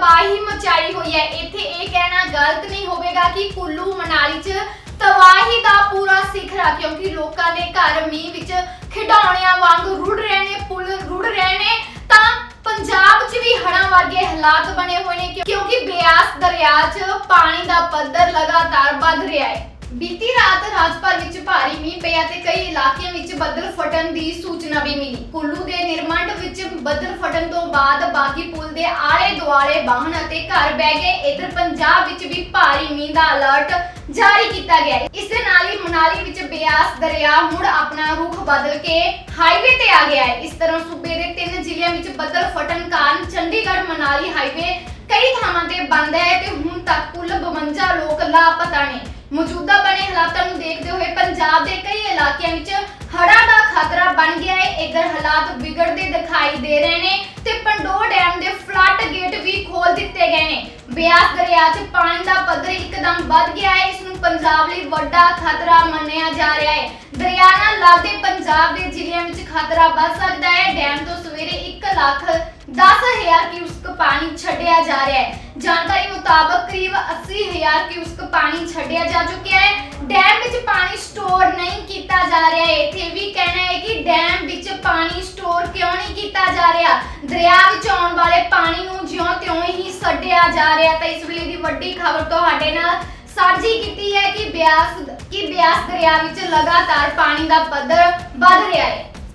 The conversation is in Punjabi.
ਮਚਾਈ ਹੋਈ ਹੈ। ਇੱਥੇ ਇਹ ਕਹਿਣਾ ਗਲਤ ਨਹੀਂ ਹੋਵੇਗਾ ਕਿ ਕੁੱਲੂ ਮਨਾਲੀ 'ਚ ਤਬਾਹੀ ਦਾ ਪੂਰਾ ਸਿਖਰਾ ਕਿਉਂਕਿ ਲੋਕਾਂ ਦੇ ਘਰ ਮੀਂਹ ਵਿੱਚ ਖਿਡੌਣਿਆਂ ਵਾਂਗ ਰੁੜ ਰਹੇ ਨੇ, ਪੁਲ ਰੁੜ ਰਹੇ ਨੇ। ਤਾਂ ਪੰਜਾਬ 'ਚ ਵੀ ਹੜਾਂ ਵਰਗੇ ਹਾਲਾਤ ਬਣੇ ਹੋਏ ਨੇ ਕਿਉਂਕਿ ਬਿਆਸ ਦਰਿਆ 'ਚ ਪਾਣੀ ਦਾ ਪੱਧਰ ਲਗਾਤਾਰ ਵੱਧ ਰਿਹਾ ਹੈ। ਬੀਤੀ ਰਾਤ ਰਾਜਪਾਲ ਵਿੱਚ ਭਾਰੀ ਮੀਂਹ ਪਿਆ ਤੇ ਕਈ ਇਲਾਕਿਆਂ ਵਿੱਚ ਬੱਦਲ ਫਟਣ ਦੀ ਸੂਚਨਾ ਵੀ ਮਿਲੀ। ਕੁੱਲੂ ਦੇ ਬੱਦਲ ਫਟਣ ਤੋਂ ਬਾਅਦ ਬਾਗੀ ਪੁਲ ਦੇ ਆਲੇ ਦੁਆਲੇ ਵਾਹਨ ਅਤੇ ਘਰ ਬਹਿ ਗਏ। ਇਧਰ ਪੰਜਾਬ ਵਿੱਚ ਵੀ ਭਾਰੀ ਮੀਂਹ ਦਾ ਅਲਰਟ ਜਾਰੀ ਕੀਤਾ ਗਿਆ ਹੈ। ਇਸ ਦੇ ਨਾਲ ਹੀ ਮਨਾਲੀ ਵਿੱਚ ਬਿਆਸ ਦਰਿਆ ਮੁੜ ਆਪਣਾ ਰੁਖ ਬਦਲ ਕੇ ਹਾਈਵੇ ਤੇ ਆ ਗਿਆ ਹੈ। ਇਸ ਤਰ੍ਹਾਂ ਸੂਬੇ ਦੇ ਤਿੰਨ ਜ਼ਿਲ੍ਹਿਆਂ ਵਿੱਚ ਬੱਦਲ ਫਟਣ ਕਾਰਨ ਚੰਡੀਗੜ੍ਹ, ਮਨਾਲੀ ਹਾਈਵੇ ਕਈ ਥਾਵਾਂ ਤੇ ਬੰਦ ਹੈ ਤੇ ਹੁਣ ਤੱਕ ਕੁੱਲ 52 ਲੋਕ ਲਾਪਤਾ ਨੇ। ਮੌਜੂਦਾ ਬਣੇ ਹਾਲਾਤਾਂ ਨੂੰ ਦੇਖਦੇ ਹੋਏ ਪੰਜਾਬ ਦੇ ਕਈ ਇਲਾਕਿਆਂ ਵਿੱਚ ਹੜ੍ਹਾਂ ਦਾ ਖਤਰਾ ਬਣ ਗਿਆ ਹੈ। ਇਧਰ ਹਾਲਾਤ ਵਿਗੜਦੇ ਦਿਖਾਈ ਦੇ ਰਹੇ ਨੇ ਤੇ ਪੰਡੋਰ ਡੈਮ ਦੇ ਫਲੱਡ ਗੇਟ ਵੀ ਖੋਲ ਦਿੱਤੇ ਗਏ ਨੇ। ਬਿਆਸ ਦਰਿਆ 'ਚ ਪਾਣੀ ਦਾ ਪੱਧਰ ਇੱਕਦਮ ਵੱਧ ਗਿਆ ਹੈ, ਇਸ ਨੂੰ ਪੰਜਾਬ ਲਈ ਵੱਡਾ ਖਤਰਾ ਮੰਨਿਆ ਜਾ ਰਿਹਾ ਹੈ। ਦਰਿਆ ਨਾਲ ਲੱਗਦੇ ਪੰਜਾਬ ਦੇ ਜ਼ਿਲ੍ਹਿਆਂ ਵਿੱਚ ਖਤਰਾ ਵੱਧ ਸਕਦਾ ਹੈ। ਡੈਮ ਤੋਂ ਸਵੇਰੇ 1 ਲੱਖ 10000 ਕਿਊਸਕ ਪਾਣੀ ਛੱਡਿਆ ਜਾ ਰਿਹਾ ਹੈ। ਜਾਣਕਾਰੀ ਮੁਤਾਬਕ ਕਰੀਬ 80000 ਕਿਊਸਕ ਪਾਣੀ ਛੱਡਿਆ ਜਾ ਚੁੱਕਿਆ ਹੈ। ਡੈਮ ਵਿੱਚ ਪਾਣੀ ਸਟੋਰ ਨਹੀਂ ਕੀਤਾ ਜਾ ਰਿਹਾ ਹੈ। ਇੱਥੇ ਵੀ ਕਹਿਣਾ ਹੈ ਕਿ ਡੈਮ ਵਿੱਚ ਪਾਣੀ ਸਟੋਰ ਕਿਉਂ ਨਹੀਂ ਕੀਤਾ ਜਾ ਰਿਹਾ ਦਰਿਆ ਵਿੱਚ ਆਉਣ ਵਾਲੇ ਪਾਣੀ ਨੂੰ ਜਿਉਂ ਤਿਉਂ ਹੀ ਛੱਡਿਆ ਜਾ ਰਿਹਾ ਤਾਂ ਇਸ ਵੇਲੇ ਦੀ ਵੱਡੀ ਖਬਰ ਤੁਹਾਡੇ ਨਾਲ ਸਾਂਝੀ ਕੀਤੀ ਹੈ ਕਿ ਬਿਆਸ ਕਿ ਬਿਆਸ ਦਰਿਆ ਵਿੱਚ ਲਗਾਤਾਰ ਪਾਣੀ ਦਾ ਪੱਧਰ ਵੱਧ ਰਿਹਾ ਹੈ।